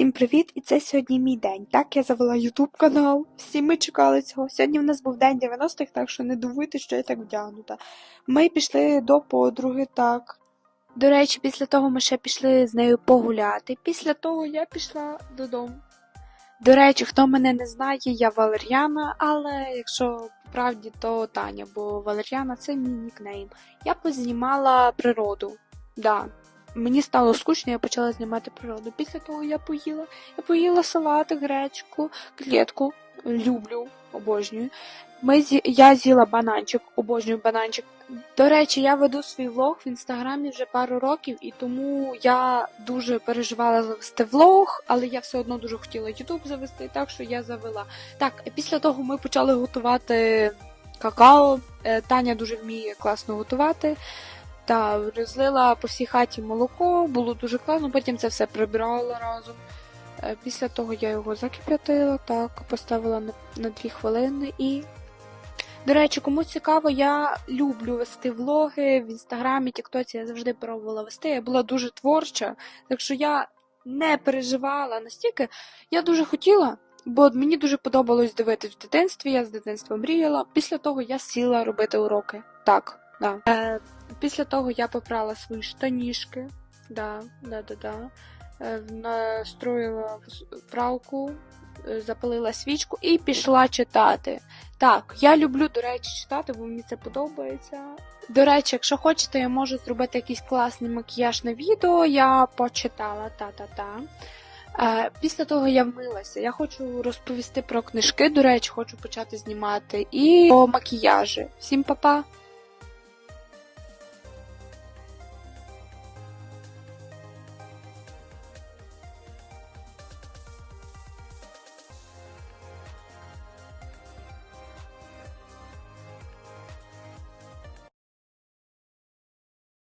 Всім привіт! І це сьогодні мій день. Так, я завела Ютуб канал. Всі ми чекали цього. Сьогодні в нас був день 90-х, так що не дивуйте, що я так вдягнута. Ми пішли до подруги, так. До речі, після того ми ще пішли з нею погуляти. Після того я пішла додому. До речі, хто мене не знає, я Валер'яна, але якщо правді, то Таня, бо Валер'яна це мій нікнейм. Я познімала природу. Да. Мені стало скучно, я почала знімати природу. Після того я поїла. Я поїла салати, гречку, клітку. Люблю, обожнюю. Ми зі... Я з'їла бананчик, обожнюю бананчик. До речі, я веду свій влог в інстаграмі вже пару років, і тому я дуже переживала завести влог, але я все одно дуже хотіла Ютуб завести, так що я завела. Так, після того ми почали готувати какао. Е, Таня дуже вміє класно готувати. Та розлила по всій хаті молоко, було дуже класно, потім це все прибирала разом. Е, Після того я його закип'ятила, так, поставила на, на 2 хвилини і. До речі, кому цікаво, я люблю вести влоги в інстаграмі, тіктоці, я завжди пробувала вести. Я була дуже творча, так що я не переживала настільки. Я дуже хотіла, бо мені дуже подобалось дивитись в дитинстві, я з дитинства мріяла. Після того я сіла робити уроки. Так, да. Після того я попрала свої штанішки. Да, да, да, да. Е, Настроїла пралку, е, запалила свічку і пішла читати. Так, я люблю, до речі, читати, бо мені це подобається. До речі, якщо хочете, я можу зробити якийсь класний макіяж на відео. Я почитала та-та-та. Е, Після того я вмилася. Я хочу розповісти про книжки. До речі, хочу почати знімати і про макіяжі. Всім па-па!